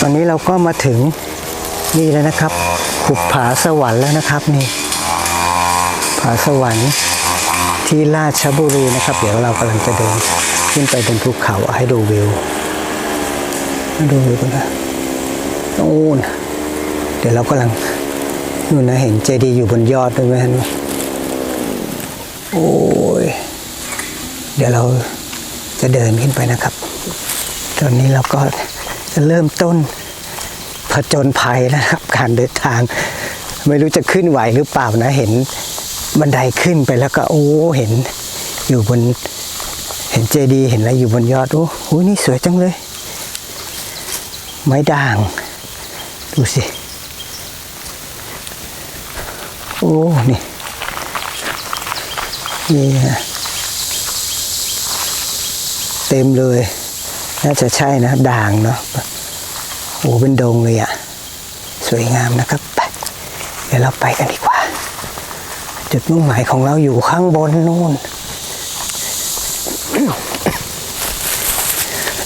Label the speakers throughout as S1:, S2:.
S1: ตอนนี้เราก็มาถึงนี่แล้วนะครับหุบผาสวรรค์แล้วนะครับนี่ผาสวรรค์ที่ราชบุรีนะครับ เดี๋ยวเรากำลังจะเดินขึ้นไปบนภูเขาให้ดูวิวดูวิวกันนะนู่นเดี๋ยวเรากำลังนู่นนะเห็นเจดีย์อยู่บนยอดด้วยไหมฮะดูโอ้ยเดี๋ยวเราจะเดินขึ้นไปนะครับ ตอนนี้เราก็ เริ่มต้นผจญภัยแล้วนะครับ การเดินทาง ไม่รู้จะขึ้นไหวหรือเปล่านะ เห็นบันไดขึ้นไปแล้วก็โอ้เห็นอยู่บนเห็นเจดีเห็นอะไรอยู่บนยอดโอ้โหนี่สวยจังเลย ไม้ด่าง ดูสิ โอ้นี่นี่เต็มเลย น่าจะใช่นะด่างเนาะโอ้เป็นดงเลยอะ่ะ สวยงามนะครับไปเดี๋ยวเราไปกันดีกว่า จุดมุ่งหมายของเราอยู่ข้างบนนู่น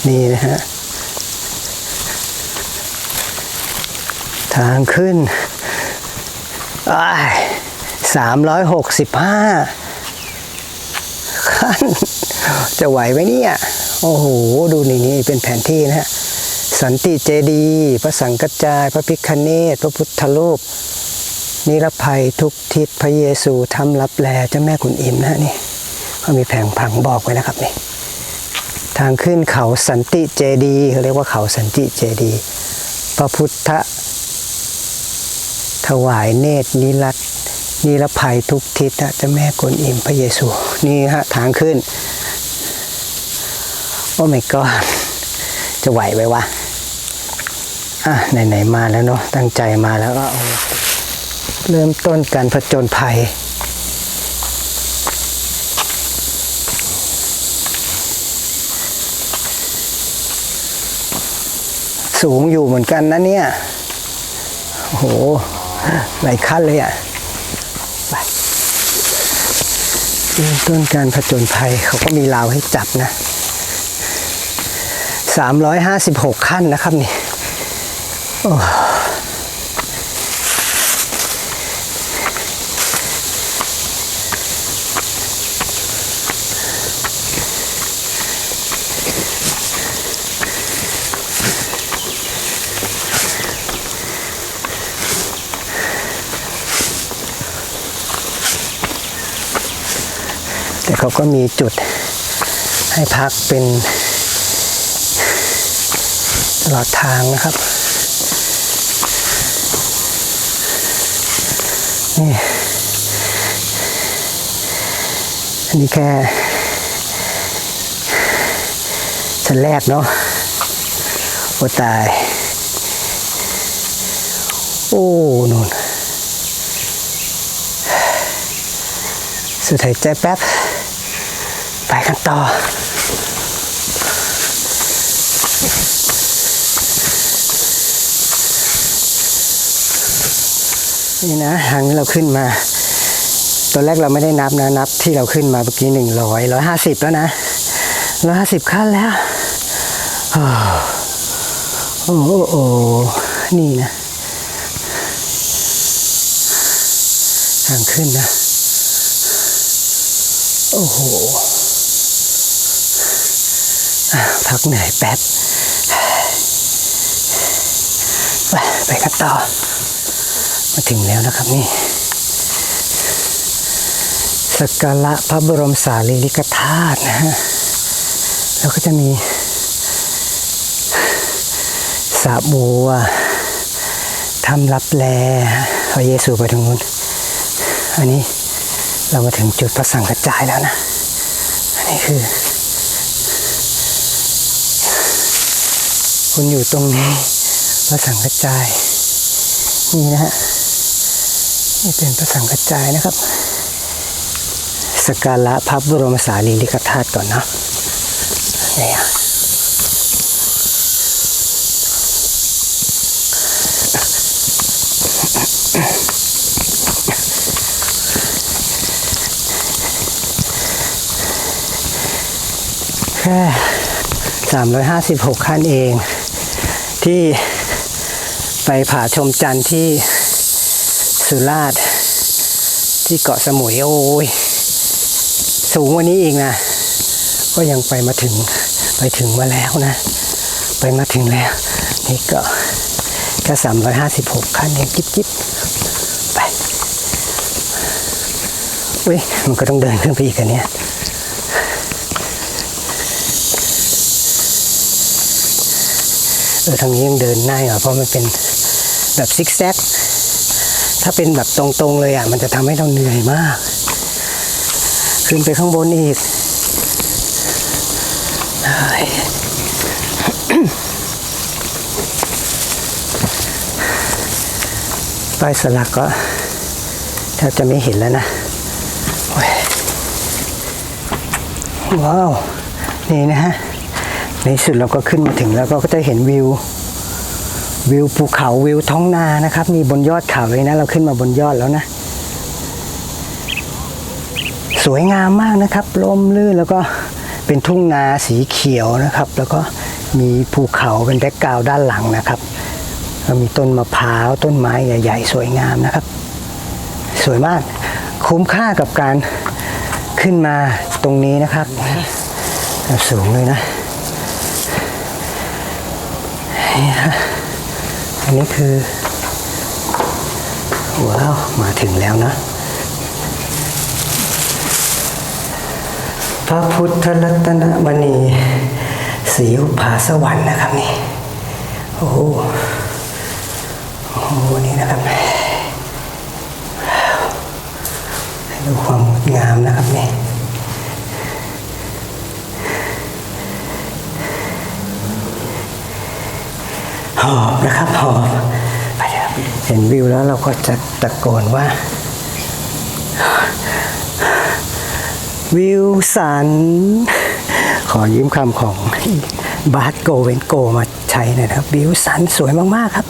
S1: นี่นะฮะ ทางขึ้นสามร้อยหกสิบห้าขั้น จะไหวไหมเนี่ย โอ้โห ดูนี่นี่เป็นแผนที่นะฮะ สันติเจดี พระสังกัจจาย พระพิคเนตพระพุทธรูป นิรภัยทุกทิศพระเยซูทำรับแลเจ้าแม่กุนอิมนะนี่เขามีแผงผังบอกไว้นะครับนี่ทางขึ้นเขาสันติเจดีเขาเรียกว่าเขาสันติเจดี พระพุทธ ถวายเนตรนิรัตน์นิรภัยทุกทิศนะเจ้าแม่กวนอิมพระเยซู นี่ฮะทางขึ้น โอ้ my god จะไหวไหมวะอะไหนๆมาแล้วเนาะตั้งใจมาแล้วก็เริ่มต้นการผจญภัยสูงอยู่เหมือนกันนะเนี่ยโอ้โห หลายขั้นเลยอะเริ่มต้นการผจญภัยเขาก็มีราวให้จับนะ 356ขั้นนะครับนี่แต่เขาก็มีจุดให้พักเป็น ตลอดทางนะครับ นี่ อันนี้แค่ชั้นแรกเนาะโอ้ตาย โอ้นู่นสุดหายใจแป๊บ ไปกันต่อ นี่นะทางนี้เราขึ้นมาตอนแรกเราไม่ได้นับนะนับที่เราขึ้นมาเมื่อกี้หนึ่งร้อยร้อยห้าสิบแล้วนะร้อยห้าสิบขั้นแล้วโอ้โหโอ้นี่นะ ทางขึ้นนะ โอ้โหพักเหนื่อยแป๊บ ไปไปกันต่อ มาถึงแล้วนะครับนี่สักการะพระบรมสารีริกธาตุนะฮะแล้วก็จะมีสาบัวทำรับแลพระเยซูไปทางนู้นอันนี้เรามาถึงจุดพระสังกระจายแล้วนะ อันนี้คือ คุณอยู่ตรงนี้พระสังกระจาย นี่นะฮะ นี่เป็นพระสังกระจายนะครับสการะพระบรมสารีริกธาตุก่อนเนาะนี่อะแค่356ขั้นเอง ที่ไปผาชมจันทร์ที่ สุราษฎร์ที่เกาะสมุยโอ้ยสูงกว่านี้อีกนะ ก็ยังไปมาถึงไปถึงมาแล้วนะ ไปมาถึงแล้ว นี่ก็แค่สามร้อยห้าสิบหกขั้นเองจิ๊บจิ๊บไปอุ้ยมันก็ต้องเดินขึ้นไปอีกอันเนี้ยเออทางนี้ยังเดินง่ายกว่าเพราะมันเป็นแบบซิกแซก ถ้าเป็นแบบตรงๆเลยอะ มันจะทำให้เราเหนื่อยมาก ขึ้นไปข้างบนอีกป้ายสลักก็แทบจะไม่เห็นแล้วนะว้าว นี่นะฮะ ในสุดเราก็ขึ้นมาถึงแล้วก็จะเห็นวิว วิวภูเขาวิวท้องนานะครับ มีบนยอดเขาเลยนะ เราขึ้นมาบนยอดแล้วนะ สวยงามมากนะครับร่มรื่นแล้วก็เป็นทุ่งนาสีเขียวนะครับ แล้วก็มีภูเขาเป็นแบ็กกราวด้านหลังนะครับแล้วมีต้นมะพร้าวต้นไม้ใหญ่ ๆ สวยงามนะครับ สวยมากคุ้มค่ากับการขึ้นมาตรงนี้นะครับ สูงเลยนะนี่ฮะ นนี้คือ ว้าว มาถึงแล้วนะ พระพุทธรัตนมณีสีอุภาสวรรค์นะครับนี่ โอ้โหโอ้โหนี่นะครับให้ดูความงดงามนะครับนี่ หอบนะครับหอบเห็นวิวแล้วเราก็จะตะโกนว่า วิวสัน ขอยืมคำของบาสโกเวนโกมาใช่นะครับ วิวสันสวยมาก ๆ ครับ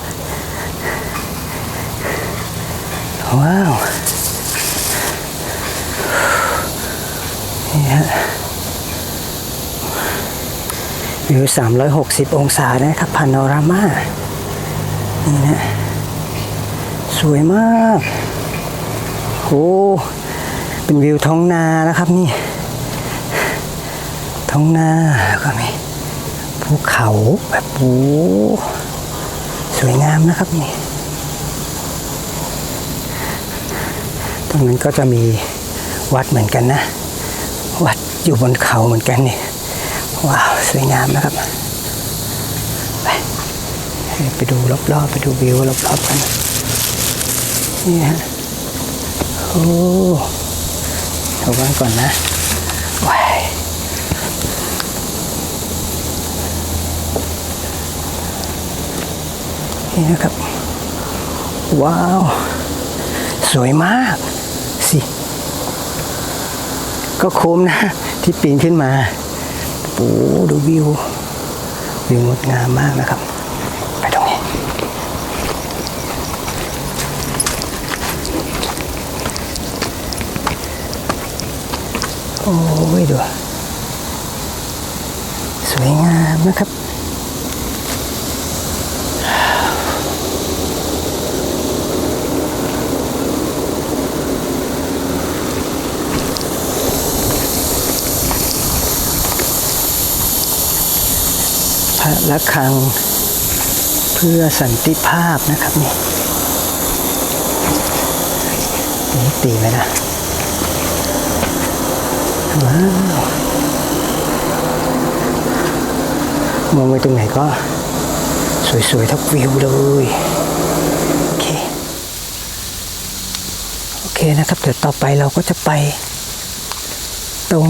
S1: ว้าวนี่ฮะ วิว 360 องศานะครับพานอรามานี่นะสวยมากโอ้เป็นวิวท้องนานะครับนี่ ท้องนาก็มีภูเขาแบบโอ้สวยงามนะครับนี่ตรงนั้นก็จะมีวัดเหมือนกันนะ วัดอยู่บนเขาเหมือนกันนี่ ว้าว สวยงามนะครับ ไปไปดูรอบๆ ไปดูวิวรอบๆกัน นี่ฮะ โอ้เอาไว้ก่อนนะว้ายนี่นะครับ ว้าว สวยมากสิ ก็คุ้มนะ ที่ปีนขึ้นมา ดูวิว วิวงดงามมากนะครับ ไปตรงนี้ โอ้ยดู สวยงามนะครับ พ ระละคัง เพื่อสันติภาพนะครับนี่นี่ตีไหมนะว้าวมองไปตรงไหนก็สวยๆทับวิวเลยโอเคโอเคนะครับ เดี๋ยวต่อไปเราก็จะไป ตรง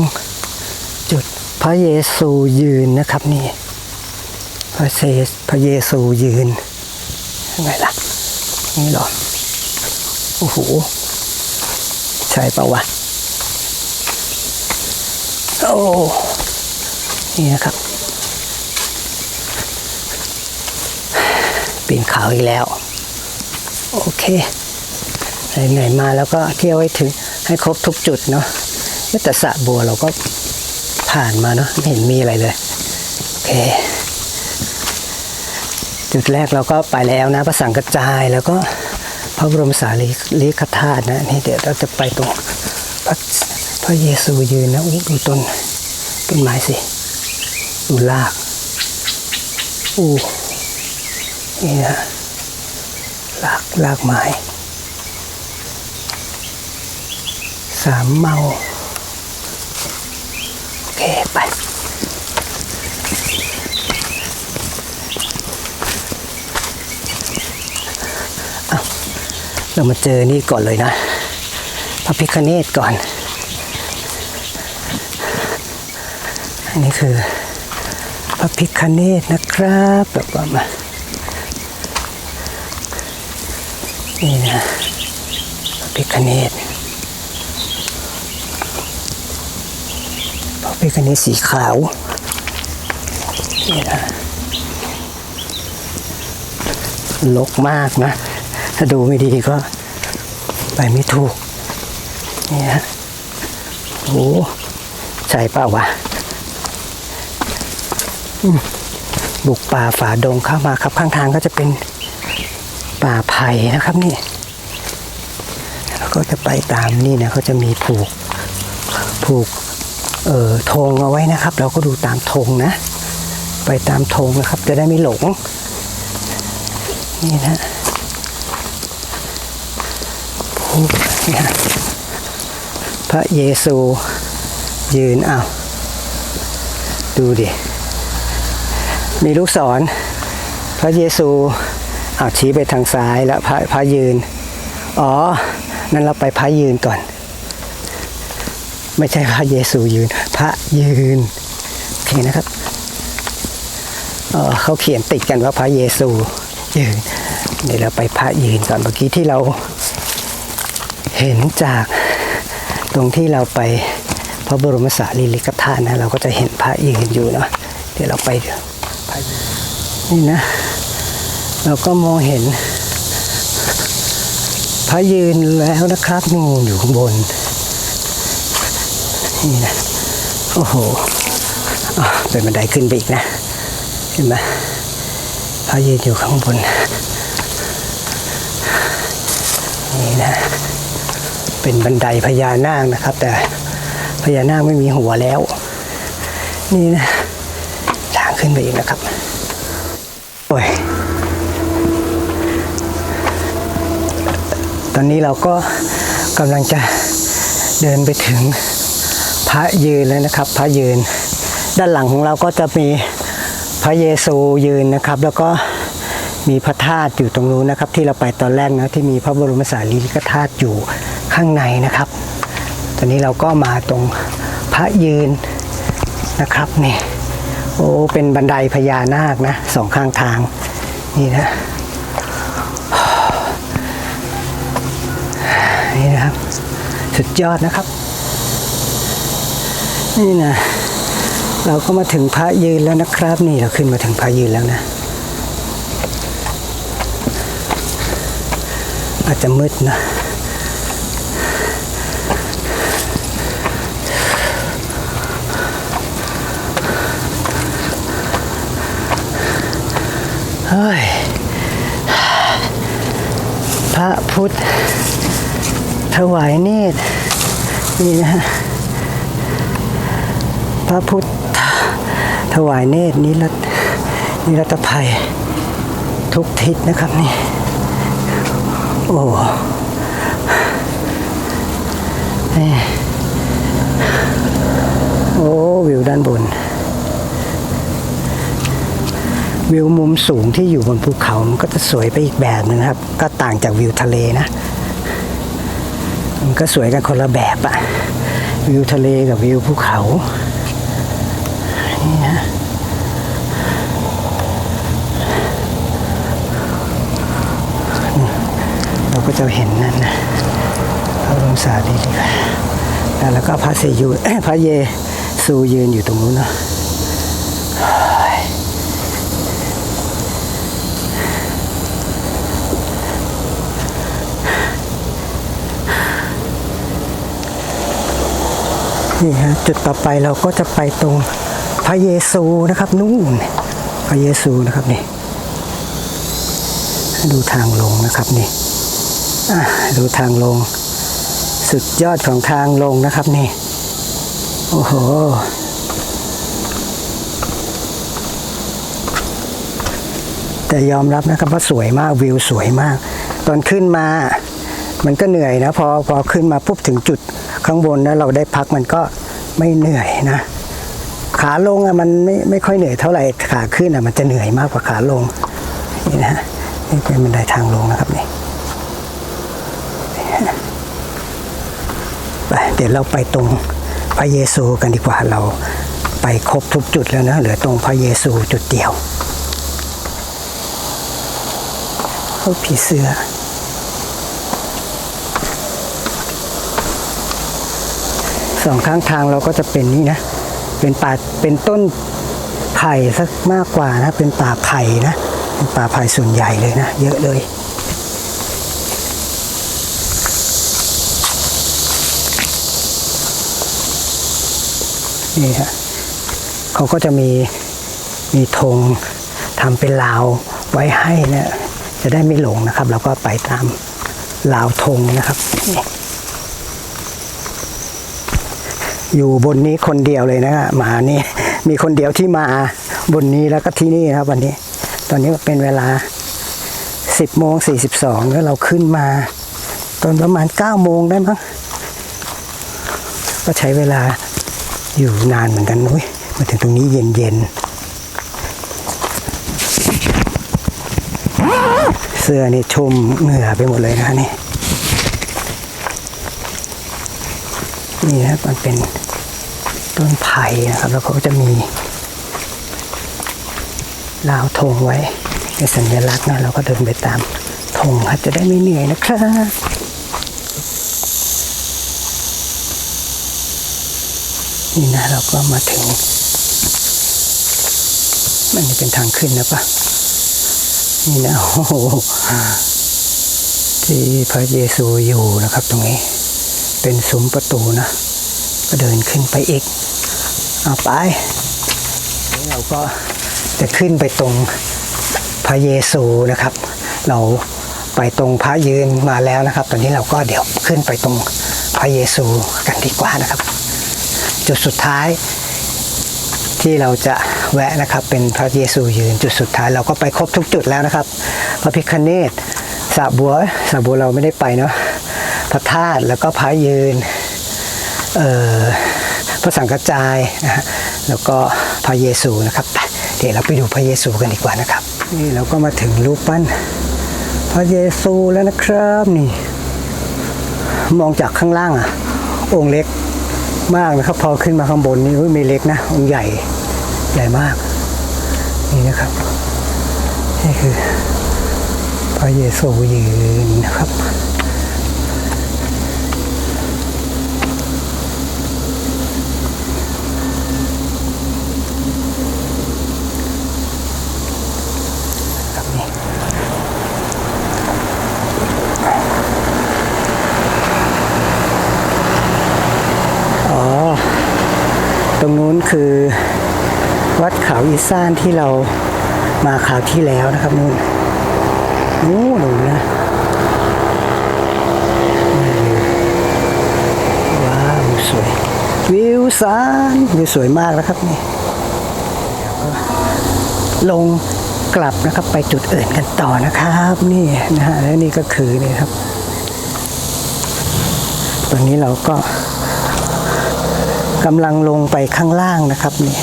S1: จุดพระเยซูยืนนะครับนี่ พระเซสพระเยซูยืนยังไงล่ะ นี่หรอ โอ้โห ใช่เปล่าวะ โอ้ นี่นะครับ ปีนเขาอีกแล้ว โอเค ไหนๆมาแล้วก็เที่ยวให้ถึงให้ครบทุกจุดเนาะแต่สะบัวเราก็ผ่านมาเนาะไม่เห็นมีอะไรเลย โอเค จุดแรกเราก็ไปแล้วนะพระสังกระจายแล้วก็พระบรมสารีริกธาตุนะนี่เดี๋ยวเราจะไปตรงพระพระเยซูยืนนะอู้ดูต้นต้นไม้สิดูรากอู้นี่นะรากรากไม้สามเมา โอเค ไป เอา เรามาเจอนี่ก่อนเลยนะพระพิคเนตก่อน อันนี้คือพระพิคเนตนะครับแบบว่ามานี่นะพระพิคเนตพระพิคเนตสีขาวนี่นะลกมากนะ ถ้าดูไม่ดีก็ไปไม่ถูกนี่ฮะโอ้ใช่เปล่าวะบุกป่าฝ่าดงเข้ามาครับข้างทางก็จะเป็นป่าไผ่นะครับนี่แล้วก็จะไปตามนี่นะเขาจะมีผูกผูกเอ่อธงเอาไว้นะครับ เราก็ดูตามธงนะ ไปตามธงนะครับ จะได้ไม่หลงนี่นะ ผูกนี่ฮะพระเยซูยืนอ้าวดูดิ มีลูกศร พระเยซูอ้าวชี้ไปทางซ้ายแล้วพระพระยืน อ๋อ นั่นเราไปพระยืนก่อน ไม่ใช่พระเยซูยืน พระยืน โอเคนะครับเออเขาเขียนติดกันว่าพระเยซูยืนเดี๋ยวเราไปพระยืนก่อนเมื่อกี้ที่เรา เห็นจากตรงที่เราไปพระบรมสารีริกธาตุนะเราก็จะเห็นพระยืนอยู่เนาะเดี๋ยวเราไปพระยืนนี่นะ เราก็มองเห็น พระยืนแล้วนะครับนู่อยู่ข้างบนนี่นะโอ้โหเป็นบันไดขึ้นไปอีกนะเห็นไหมพระยืนอยู่ข้างบนนี่นะ เป็นบันไดพญานาคนะครับ แต่พญานาคไม่มีหัวแล้ว นี่นะทางขึ้นไปอีกนะครับโอ้ยตอนนี้เราก็กำลังจะเดินไปถึงพระยืนแล้วนะครับ พระยืน ด้านหลังของเราก็จะมีพระเยซูยืนนะครับ แล้วก็มีพระธาตุอยู่ตรงนู้นนะครับ ที่เราไปตอนแรกนะที่มีพระบรมสารีริกธาตุอยู่ ข้างในนะครับ ตอนนี้เราก็มาตรงพระยืนนะครับนี่โอ้เป็นบันไดพญานาคนะสองข้างทางนี่นะนี่นะครับ สุดยอดนะครับ นี่นะเราก็มาถึงพระยืนแล้วนะครับ นี่เราขึ้นมาถึงพระยืนแล้วนะ อาจจะมืดนะ เฮ้ย พระพุทธ ถวายเนตรนี่นะฮะพระพุทธ ถวายเนตรนิรัตนิรัตภัย ทุกทิศนะครับนี่ โอ้นี่โอ้วิวด้านบน วิวมุมสูงที่อยู่บนภูเขา มันก็จะสวยไปอีกแบบนึงนะครับ ก็ต่างจากวิวทะเลนะ มันก็สวยกันคนละแบบอะวิวทะเลกับวิวภูเขา นี่นะเราก็จะเห็นนั่นนะพระบรมสารีริกแล้วก็พระเสยูพระเยซูยืนอยู่ตรงนู้นเนาะ นี่ฮะจุดต่อไปเราก็จะไปตรงพระเยซูนะครับ นู่นพระเยซูนะครับนี่ดูทางลงนะครับนี่ดูทางลง สุดยอดของทางลงนะครับนี่โอ้โหแต่ยอมรับนะครับว่าสวยมากวิวสวยมาก ตอนขึ้นมา มันก็เหนื่อยนะพอพอขึ้นมาปุ๊บถึงจุด ข้างบนแล้วเราได้พักมันก็ไม่เหนื่อยนะ ขาลงอะมันไม่ไม่ค่อยเหนื่อยเท่าไหร่ขาขึ้นอะมันจะเหนื่อยมากกว่าขาลงนี่นะฮะนี่เป็นบันไดทางลงนะครับนี่ไปเดี๋ยวเราไปตรงพระเยซูกันดีกว่าเราไปครบทุกจุดแล้วนะเหลือตรงพระเยซูจุดเดียวโอ้ผีเสื้อ สองข้างทางเราก็จะเป็นนี่นะ เป็นป่าเป็นต้นไผ่สักมากกว่านะ เป็นป่าไผ่นะ เป็นป่าไผ่ส่วนใหญ่เลยนะ เยอะเลยนี่ฮะเขาก็จะมีมีธงทำเป็นราวไว้ให้นะจะได้ไม่หลงนะครับ เราก็ไปตามราวธงนะครับนี่ อยู่บนนี้คนเดียวเลยนะฮะหมานี่มีคนเดียวที่มาบนนี้แล้วก็ที่นี่นะครับวันนี้ ตอนนี้เป็นเวลา 10โมง42แล้วเราขึ้นมาตอนประมาณ9โมงได้มั้งก็ใช้เวลาอยู่นานเหมือนกันนุ้ยมาถึงตรงนี้เย็นเย็นๆเสื้อนี่ชุ่มเหงื่อไปหมดเลยนะนี่ นี่นะมันเป็นต้นไผ่นะครับ แล้วเขาก็จะมีลาวธงไว้เป็นสัญลักษณ์นะเราก็เดินไปตามธงครับจะได้ไม่เหนื่อยนะครับนี่นะเราก็มาถึง มันเป็นทางขึ้นนะปะนี่นะโอ้โหที่พระเยซูอยู่นะครับตรงนี้ เป็นซุ้มประตูนะ ก็เดินขึ้นไปอีก เอาไปนี่เราก็จะขึ้นไปตรงพระเยซูนะครับ เราไปตรงพระยืนมาแล้วนะครับ ตอนนี้เราก็เดี๋ยวขึ้นไปตรงพระเยซูกันดีกว่านะครับ จุดสุดท้ายที่เราจะแวะนะครับเป็นพระเยซูยืนจุดสุดท้ายเราก็ไปครบทุกจุดแล้วนะครับ พระพิคเนตสระบัวสระบัวเราไม่ได้ไปเนาะ พระธาตุแล้วก็พระยืนเอ่อพระสังกจจายนะฮะแล้วก็พระเยซูนะครับเดี๋ยวเราไปดูพระเยซูกันดีกว่านะครับนี่เราก็มาถึงรูปปั้นพระเยซูแล้วนะครับนี่ มองจากข้างล่างอะ องค์เล็กมากนะครับ พอขึ้นมาข้างบนนี่ไม่เล็กนะ องค์ใหญ่ใหญ่มาก นี่นะครับ นี่คือ พระเยซูยืนนะครับนี่อ๋อ ตรงนู้น คือ วัดเขาอีซ่านที่เรามาคราวที่แล้วนะครับนู่นนู่นนู่นนะว้าวสวยวิวสานวิวสวยมากนะครับนี่ลงกลับนะครับไปจุดอื่นกันต่อนะครับนี่นะฮะและนี่ก็คือนี่ครับ ตอนนี้เราก็ กำลังลงไปข้างล่างนะครับนี่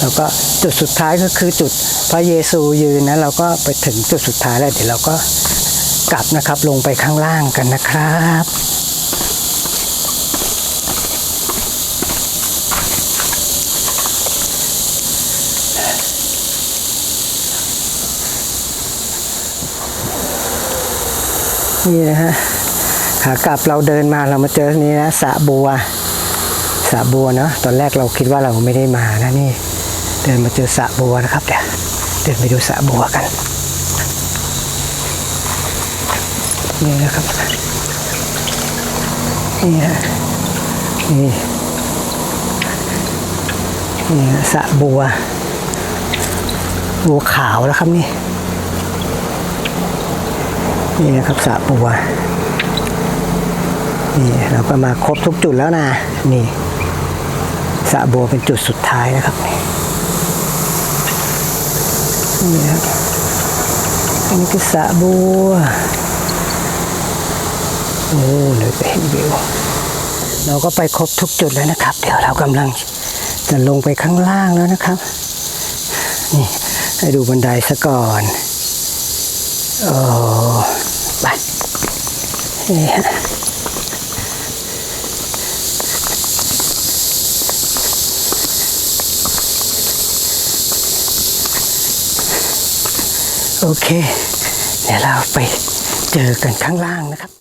S1: แล้วก็จุดสุดท้ายก็คือจุดพระเยซูยืนนะเราก็ไปถึงจุดสุดท้ายแล้วเดี๋ยวเราก็กลับนะครับลงไปข้างล่างกันนะครับนี่นะฮะขากลับเราเดินมาเรามาเจอนี้นะสะบัว สระบัวเนาะตอนแรกเราคิดว่าเราไม่ได้มานะนี่ เดินมาเจอสระบัวนะครับเดี๋ยวเดินไปดูสระบัวกัน นี่นะครับ นี่ฮะนี่นี่สระบัว บัวขาวนะครับนี่ นี่นะครับสระบัวนี่เราก็มาครบทุกจุดแล้วนะ นี่ สะบัวเป็นจุดสุดท้ายนะครับนี่ครับอันนี้คือสะบัวโอ้เลยไปเห็นวิวเราก็ไปครบทุกจุดแล้วนะครับ เดี๋ยวเรากำลังจะลงไปข้างล่างแล้วนะครับ นี่ให้ดูบันไดซะก่อนโอ้ไปนี่ฮะ โอเค เดี๋ยวเราไปเจอกันข้างล่างนะครับ